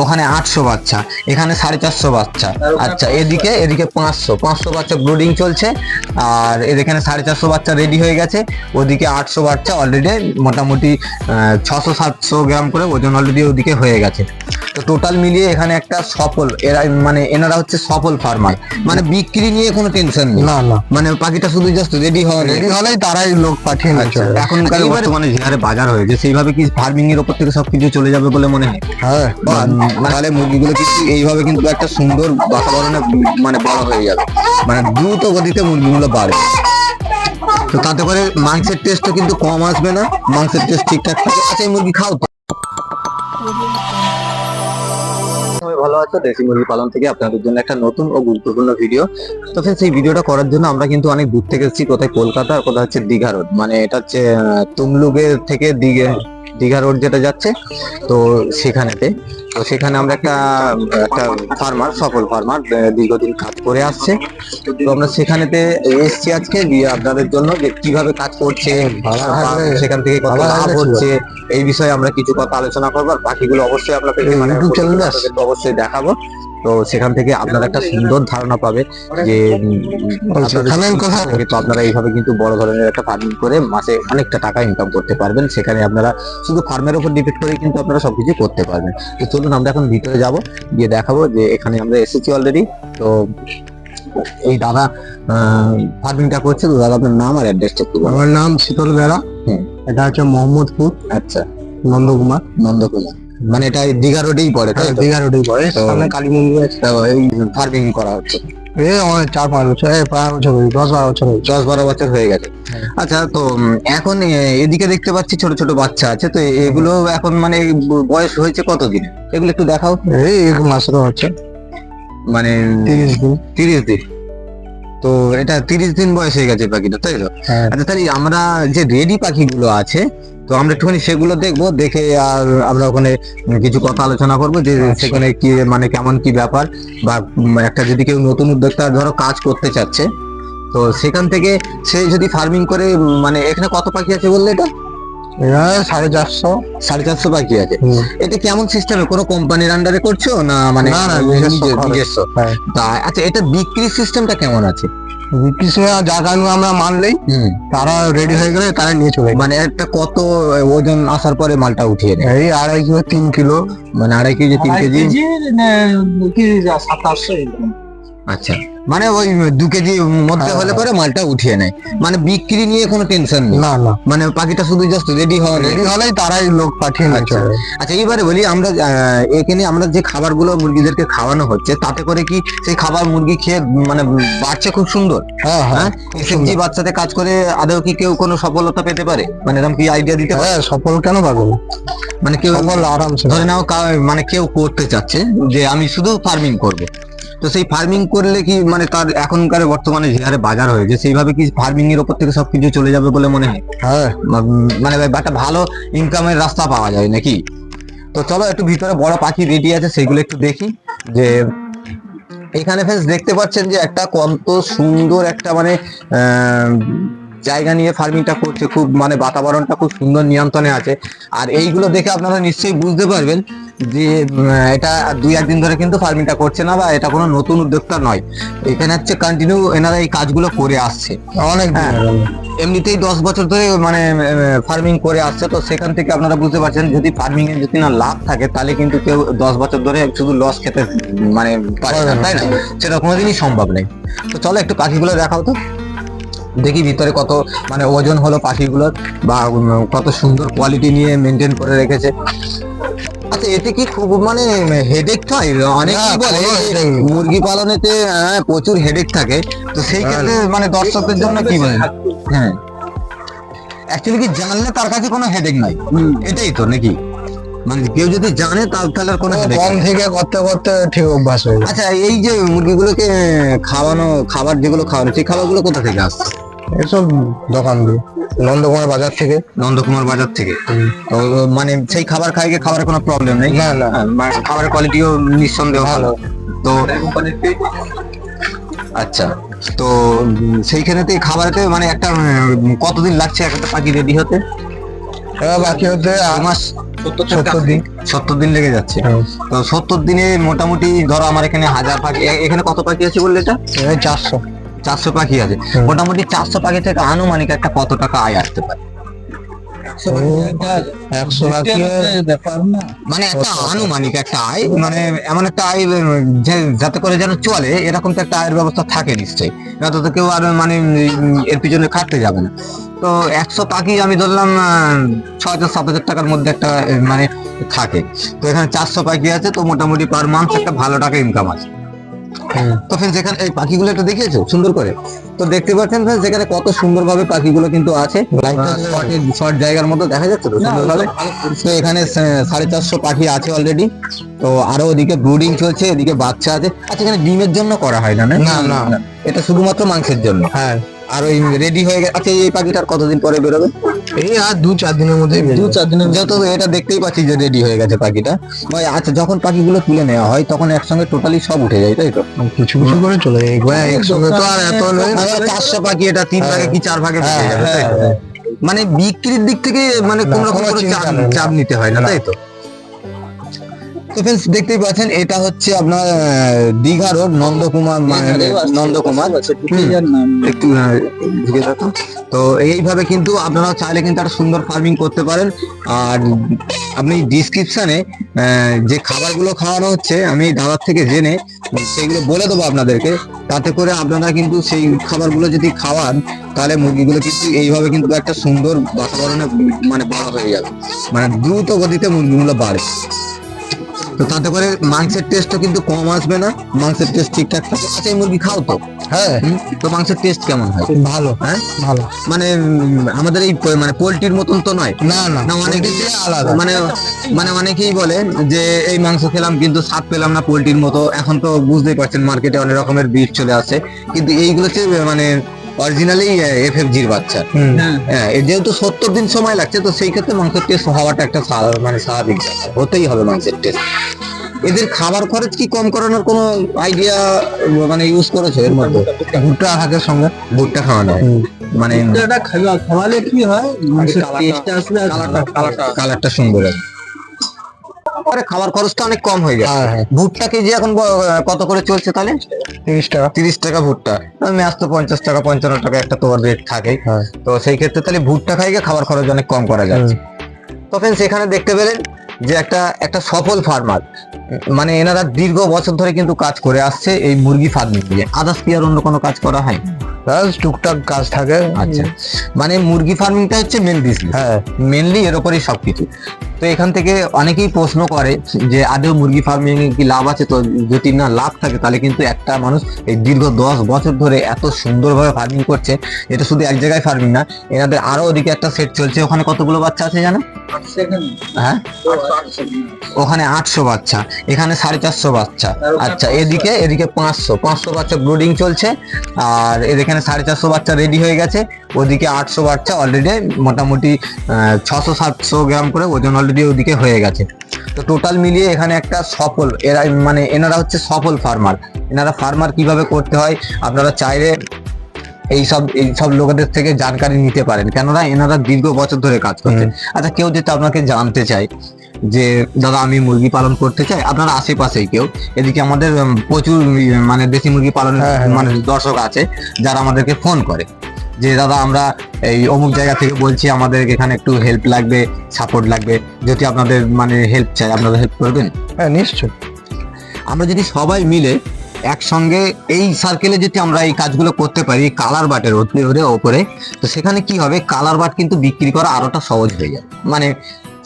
ওখানে আটশো বাচ্চা এখানে সাড়ে চারশো বাচ্চা। আচ্ছা এদিকে এদিকে পাঁচশো পাঁচশো বাচ্চা ব্রুডিং চলছে আর এর এখানে সাড়ে চারশো বাচ্চা রেডি হয়ে গেছে ওদিকে আটশো বাচ্চা অলরেডি মোটামুটি ছশো সাতশো গ্রাম করে ওজন অলরেডি ওদিকে হয়ে গেছে। তো টোটাল মিলিয়ে এখানে একটা সফল এরা মানে এনারা হচ্ছে সফল ফার্মার মানে বিক্রি নিয়ে কোনো টেনশন নেই। না না। মানে পাখিটা শুধু জাস্ট রেডি হওয়া রেডি হলেই তারাই লোক পাঠিয়ে নিয়ে আচ্ছা। এখনকার বর্তমানে যে হারে বাজার হয়েছে সেইভাবে কি ফার্মিং এর উপর থেকে সবকিছু চলে যাবে বলে মনে হয়? হ্যাঁ। তাহলে মুরগিগুলো কিন্তু এইভাবে কিন্তু একটা সুন্দর বাতাবরণে মানে বড় হয়ে যাবে। মানে দ্রুত গতিতে মুরগিগুলো বাড়বে। তো তাতে করে মাংসের টেস্টও কিন্তু কম আসবে না, মাংসের টেস্ট ঠিকঠাক থাকবে। আচ্ছা এই মুরগি খাও তো। ভালো আছো? দেশি মুরগি পালন থেকে আপনাদের জন্য একটা নতুন ও গুরুত্বপূর্ণ ভিডিও। তো ফ্রেন্ডস এই ভিডিওটা করার জন্য আমরা কিন্তু অনেক দূর থেকে এসেছি। কোথায় কলকাতা আর কোথায় হচ্ছে দীঘা রোড মানে এটা হচ্ছে তুমলুগের থেকে দিঘে দীঘা রোড যেটা যাচ্ছে তো সেখানেতে। তো সেখানে আমরা একটা একটা ফার্মার সফল ফার্মার দীর্ঘদিন কাজ করে আসছে। তো আমরা সেখানেতে এসছি আজকে আপনাদের জন্য যে কীভাবে কাজ করছে সেখান থেকে কত লাভ হচ্ছে এই বিষয়ে আমরা কিছু কথা আলোচনা করব আর বাকিগুলো অবশ্যই আপনাদের মানে আসছে? অবশ্যই দেখাবো। তো সেখান থেকে আপনারা একটা সুন্দর ধারণা পাবে যে তো আপনারা এইভাবে কিন্তু বড় ধরনের একটা ফার্মিং করে মাসে অনেকটা টাকা ইনকাম করতে পারবেন। সেখানে আপনারা শুধু ফার্মের উপর ডিপেন্ড করে কিন্তু আপনারা সবকিছু করতে পারবেন। তো চলুন আমরা এখন ভিতরে যাব গিয়ে দেখাবো যে এখানে আমরা এসেছি অলরেডি তো এই দাদা ফার্মিংটা করছে। তো দাদা আপনার নাম আর অ্যাড্রেসটা একটু। আমার নাম শীতল বেড়া হুম। এটা হচ্ছে মোহাম্মদপুর। আচ্ছা। নন্দকুমার। নন্দকুমার। মানে এটা দীঘা রোডেই পড়ে তাই তো? দীঘা রোডে পড়ে সামনে কালী মন্দির আছে এই ফার্মিং করা হচ্ছে। এই চার পাঁচ বছর পাঁচ বছর দশ বারো বছর দশ বারো বছর হয়ে গেছে। আচ্ছা তো এখন এদিকে দেখতে পাচ্ছি ছোট ছোট বাচ্চা আছে তো এগুলো এখন মানে বয়স হয়েছে কতদিন? এগুলো একটু দেখাও। এই এক মাসের হচ্ছে। মানে তিরিশ দিন। তিরিশ দিন। তো এটা তিরিশ দিন বয়স হয়ে গেছে পাখিটা তাই তো? হ্যাঁ। আচ্ছা তাহলে আমরা যে রেডি পাখিগুলো আছে তো আমরা একটুখানি সেগুলো দেখব দেখে আর আমরা ওখানে কিছু কথা আলোচনা করব যে আচ্ছা। সেখানে কি মানে কেমন কি ব্যাপার বা একটা যদি কেউ নতুন উদ্যোক্তা ধরো কাজ করতে চাচ্ছে তো সেখান থেকে সে যদি ফার্মিং করে মানে এখানে কত পাখি আছে বললে এটা? সাড়ে চারশো। সাড়ে চারশো পাখি আছে। এটা কেমন সিস্টেমে কোনো কোম্পানির আন্ডারে করছ না মানে নিজস্ব হ্যাঁ। তা আচ্ছা এটা বিক্রি সিস্টেমটা কেমন আছে? বিক্রি জাগানো আমরা মানলেই হুম। তারা রেডি হয়ে গেলে তারা নিয়ে চলে যায়। মানে একটা কত ওজন আসার পরে মালটা উঠিয়ে নেয়? এই আড়াই কিলো তিন কিলো। মানে আড়াই কেজি তিন কেজি? সাতাশশো আচ্ছা। মানে ওই দু কেজি মধ্যে হ্যাঁ, হলে হ্যাঁ। পরে মালটা উঠিয়ে নেয়। মানে বিক্রি নিয়ে কোনো টেনশন নেই। না না। মানে পাখিটা শুধু জাস্ট রেডি হওয়া নেই। রেডি হলেই তারাই লোক পাঠিয়ে নিয়ে আচ্ছা। আচ্ছা এইবারে বলি আমরা এখানে আমরা যে খাবারগুলো মুরগিদেরকে খাওয়ানো হচ্ছে তাতে করে কি সেই খাবার মুরগি খেয়ে মানে বাড়ছে খুব সুন্দর? হ্যাঁ হ্যাঁ। হ্যাঁ? এসএমজি বাচ্চাতে কাজ করে আদৌ কি কেউ কোনো সফলতা পেতে পারে? মানে এরকম কি আইডিয়া দিতে পারে? হ্যাঁ সফল কেন পাবো মানে কেউ সফল আরামসে। ধরে নাও মানে কেউ করতে চাচ্ছে যে আমি শুধু ফার্মিং করব। তো সেই ফার্মিং করলে কি মানে তার এখনকার বর্তমানে যে হারে বাজার হয়েছে সেইভাবে কি ফার্মিং এর উপর থেকে সবকিছু চলে যাবে বলে মনে হয়? হ্যাঁ। মানে একটা ভালো ইনকামের রাস্তা পাওয়া যায় নাকি? তো চলো একটু ভিতরে বড় পাখি রেডি আছে সেগুলো একটু দেখি। যে এখানে ফ্রেন্ডস দেখতে পাচ্ছেন যে একটা কত সুন্দর একটা মানে আহ, জায়গা নিয়ে ফার্মিংটা করছে খুব মানে বাতাবরণটা খুব সুন্দর নিয়ন্ত্রণে আছে। আর এইগুলো দেখে আপনারা নিশ্চয়ই বুঝতে পারবেন যে এটা দুই একদিন ধরে কিন্তু ফার্মিংটা করছে না বা এটা কোনো নতুন উদ্যোক্তা নয়। এখানে হচ্ছে কন্টিনিউ এনারা এই কাজগুলো করে আসছে। অনেক হ্যাঁ। এমনিতেই দশ বছর ধরে মানে ফার্মিং করে আসছে তো সেখান থেকে আপনারা বুঝতে পারছেন যদি ফার্মিং এ যদি না লাভ থাকে তাহলে কিন্তু কেউ দশ বছর ধরে শুধু লস খেতে মানে পারে না তাই না? সেটা কোনোদিনই সম্ভব নেই। তো চলো একটু পাখিগুলো দেখাও তো। দেখি ভিতরে কত মানে ওজন হলো পাখিগুলোর বা কত সুন্দর কোয়ালিটি নিয়ে মেনটেন করে রেখেছে। আচ্ছা এতে কি খুব মানে হেডেক হয়? অনেক বলে। মুরগি পালনেতে হ্যাঁ, প্রচুর হেডেক থাকে। তো সেই ক্ষেত্রে মানে দর্শকদের জন্য কি বলেন? হ্যাঁ। অ্যাকচুয়ালি কি জানলে তার কাছে কোনো হেডেক নাই? এটাই তো নাকি? মানে কেউ যদি জানে তাহলে কোনো কম থেকে করতে করতে ঠিক অভ্যাস হয়ে আচ্ছা এই যে মুরগিগুলোকে খাওয়ানো খাবার যেগুলো খাওয়ানো সেই খাবারগুলো কোথা থেকে আসছে? এসব দোকান দিয়ে নন্দকুমার বাজার থেকে? নন্দকুমার বাজার থেকে। তো মানে সেই খাবার খাই গিয়ে খাবারের কোনো প্রবলেম নেই? না না। হ্যাঁ, মানে খাবারের কোয়ালিটিও নিঃসন্দেহ ভালো। তো আচ্ছা। তো সেইখানেতে খাবারেতে মানে একটা কতদিন লাগছে একটা পাখি রেডি হতে? এবার বাকি হচ্ছে দু মাস? সত্তর দিন। সত্তর দিন। লেগে যাচ্ছে। হ্যাঁ। তো সত্তর দিনে মোটামুটি ধরো আমার এখানে হাজার পাখি এখানে কত পাখি আছে বললে এটা? চারশো। চারশো পাখি আছে। মোটামুটি চারশো পাখি থেকে আনুমানিক একটা কত টাকা আয় আসতে পারে? মানে একটা আনুমানিক একটা আয় মানে এমন একটা আয় যাতে করে যেন চলে এরকম তো একটা আয়ের ব্যবস্থা থাকে নিশ্চয়ই। নয়তো তো কেউ আর মানে এর পিছনে খাটতে যাবে না। তো একশো পাখি আমি ধরলাম আহ, ছ হাজার সাত হাজার টাকার মধ্যে একটা মানে থাকে। তো এখানে চারশো পাখি আছে তো মোটামুটি পার মান্থ একটা ভালো টাকা ইনকাম আছে। তো ফ্রেন্ডস এখানে এই পাখিগুলো একটু দেখিয়েছো? সুন্দর করে? তো দেখতে পাচ্ছেন ফ্রেন্ডস এখানে কত সুন্দরভাবে পাখিগুলো কিন্তু আছে। শর্ট জায়গার মধ্যে দেখা যাচ্ছে তো সুন্দরভাবে? তো এখানে সাড়ে চারশো পাখি আছে অলরেডি তো আরও ওদিকে ব্রুডিং চলছে এদিকে বাচ্চা আছে। আচ্ছা এখানে ডিমের জন্য করা হয় না না, না। এটা শুধুমাত্র মাংসের জন্য? হ্যাঁ। আর ওই রেডি হয়ে গেছে। আচ্ছা এই পাখিটার কতদিন পরে বেরোবে? এই আর দু চার দিনের মধ্যে দু চার দিনের যত এটা দেখতেই পাচ্ছি যে রেডি হয়ে গেছে পাখিটা ভাই আচ্ছা যখন পাখিগুলো তুলে নেওয়া হয় তখন একসঙ্গে টোটালি সব উঠে যায় তাই তো কিছু কিছু করে চলে যায় একসঙ্গে তো আর এত নয় চারশো পাখি এটা তিন হ্যাঁ। ভাগে কি চার ভাগে? হ্যাঁ, মানে বিক্রির দিক থেকে মানে কোন রকম চাপ চাপ নিতে হয় না। তাই তো তো ফ্রেন্ডস দেখতেই পাচ্ছেন এটা হচ্ছে আপনার দীঘা রোড নন্দকুমার মানে নন্দকুমার। একটু। তো। এইভাবে কিন্তু আপনারা চাইলে কিন্তু একটা সুন্দর ফার্মিং করতে পারেন। আর আপনি ডিসক্রিপশনে যে খাবারগুলো খাওয়ানো হচ্ছে আমি দাদার থেকে জেনে সেগুলো বলে দেবো আপনাদেরকে। তাতে করে আপনারা কিন্তু সেই খাবারগুলো যদি খাওয়ান তাহলে মুরগিগুলো কিন্তু এইভাবে কিন্তু একটা সুন্দর বাতাবরণে মানে বড় হয়ে যাবে। মানে দ্রুত গতিতে মুরগিগুলো বাড়ে। তো তাতে করে মাংসের টেস্টও কিন্তু কম আসবে না মাংসের টেস্ট ঠিকঠাক থাকে। আচ্ছা এই মুরগি খাও তো। হ্যাঁ। তো মাংসের টেস্ট কেমন হয়? ভালো হ্যাঁ? ভালো। মানে আমাদের এই মানে পোলট্রির মতন তো নয়? না না না অনেকে আলাদা। মানে মানে অনেকেই বলে যে এই মাংস খেলাম কিন্তু স্বাদ পেলাম না পোলট্রির মতো। এখন তো বুঝতেই পারছেন মার্কেটে অনেক রকমের বীজ চলে আসে কিন্তু এইগুলো হচ্ছে মানে অরিজিনালি এফ এফ জির বাচ্চা। হ্যাঁ। যেহেতু সত্তর দিন সময় লাগছে তো সেই ক্ষেত্রে মাংসের টেস্ট হওয়াটা একটা মানে স্বাভাবিক ব্যাপার। হতেই হবে মাংসের টেস্ট এদের খাবার খরচ কি কম করানোর কোনো আইডিয়া মানে ইউজ করেছ এর মধ্যে? ভুট্টা হাতের সঙ্গে ভুট্টা খাওয়ানো হয়। মানে এটা খাওয়ালে কি হয়? কালারটা- সুন্দর আছে পরে খাবার খরচটা অনেক কম হয়ে গেছে। হ্যাঁ হ্যাঁ। ভুট্টা কেজি এখন কত করে চলছে তাহলে? তিরিশ টাকা। তিরিশ টাকা ভুট্টা। ম্যাচ তো পঞ্চাশ টাকা পঞ্চান্ন টাকা একটা তোমার রেট থাকে হ্যাঁ। তো সেই ক্ষেত্রে তাহলে ভুট্টা খাইয়ে খাবার খরচ অনেক কম করা যাচ্ছে। তো সেখানে এখানে দেখতে পেলেন যে একটা একটা সফল ফার্মার মানে এনারা দীর্ঘ বছর ধরে কিন্তু কাজ করে আসছে এই মুরগি ফার্মিং দিয়ে আদার্স কি আর অন্য কোনো কাজ করা হয়? টুকটাক কাজ থাকে। আচ্ছা। মানে মুরগি ফার্মিংটা হচ্ছে মেন বিজনেস হ্যাঁ। মেনলি এর উপরেই সবকিছু। তো এখান থেকে অনেকেই প্রশ্ন করে যে আদৌ মুরগি ফার্মিং এ কি লাভ আছে? তো যদি না লাভ থাকে তাহলে কিন্তু একটা মানুষ এই দীর্ঘ দশ বছর ধরে এত সুন্দরভাবে ফার্মিং করছে এটা শুধু এক জায়গায় ফার্মিং না এনাদের আরও ওদিকে একটা সেট চলছে। ওখানে কতগুলো বাচ্চা আছে জানো? হ্যাঁ? ওখানে আটশো বাচ্চা। এখানে সাড়ে চারশো বাচ্চা। আচ্ছা এদিকে এদিকে পাঁচশো। পাঁচশো বাচ্চা ব্রুডিং চলছে আর এখানে সাড়ে চারশো বাচ্চা রেডি হয়ে গেছে। ওদিকে আটশো বাচ্চা অলরেডি মোটামুটি ছশো সাতশো গ্রাম করে ওজন অলরেডি ওদিকে হয়ে গেছে। তো টোটাল মিলিয়ে এখানে একটা সফল এরা মানে এনারা হচ্ছে সফল ফার্মার এনারা ফার্মার কীভাবে করতে হয় আপনারা চাইলে এইসব এইসব লোকেদের থেকে জানকারি নিতে পারেন। কেননা এনারা দীর্ঘ বছর ধরে কাজ করছে। আচ্ছা কেউ যদি আপনাকে জানতে চায় যে দাদা আমি মুরগি পালন করতে চাই। আপনার আশেপাশেই কেউ। এদিকে আমাদের প্রচুর মানে দেশি মুরগি পালন হ্যাঁ, হ্যাঁ। মানে দর্শক আছে যারা আমাদেরকে ফোন করে। যে দাদা আমরা এই অমুক জায়গা থেকে বলছি আমাদের এখানে একটু হেল্প লাগবে সাপোর্ট লাগবে। যদি আপনাদের মানে হেল্প চাই আপনারা হেল্প করবেন? হ্যাঁ নিশ্চয় আমরা যদি সবাই মিলে একসঙ্গে এই সার্কেলে যদি আমরা এই কাজগুলো করতে পারি কালার বাটের ওপরে ওপরে তো সেখানে কি হবে? কালার বাট কিন্তু বিক্রি করা আরোটা সহজ হয়ে যাবে। মানে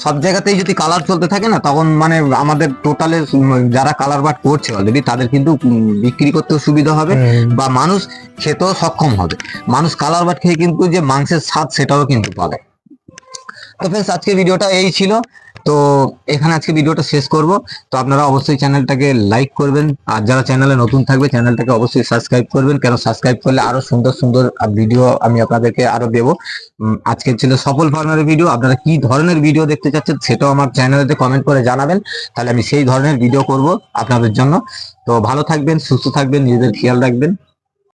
সব জায়গাতেই যদি কালার চলতে থাকে না তখন মানে আমাদের টোটালে যারা কালার বাট করছে অলরেডি তাদের কিন্তু বিক্রি করতেও সুবিধা হবে বা মানুষ খেতেও সক্ষম হবে। মানুষ কালার বাট খেয়ে কিন্তু যে মাংসের স্বাদ সেটাও কিন্তু পাবে। তো ফ্রেন্ডস আজকে ভিডিওটা এই ছিল। তো এখানে আজকে ভিডিওটা শেষ করব। তো আপনারা অবশ্যই চ্যানেলটাকে লাইক করবেন। আর যারা চ্যানেলে নতুন থাকবে, চ্যানেলটাকে অবশ্যই সাবস্ক্রাইব করবেন। কেন সাবস্ক্রাইব করলে আরও সুন্দর সুন্দর ভিডিও আমি আপনাদেরকে আরও দেবো। আজকে ছিল সফল ফার্মারের ভিডিও আপনারা কি ধরনের ভিডিও দেখতে চাচ্ছেন সেটাও আমার চ্যানেলেতে কমেন্ট করে জানাবেন। তাহলে আমি সেই ধরনের ভিডিও করব আপনাদের জন্য। তো ভালো থাকবেন, সুস্থ থাকবেন, নিজেদের খেয়াল রাখবেন।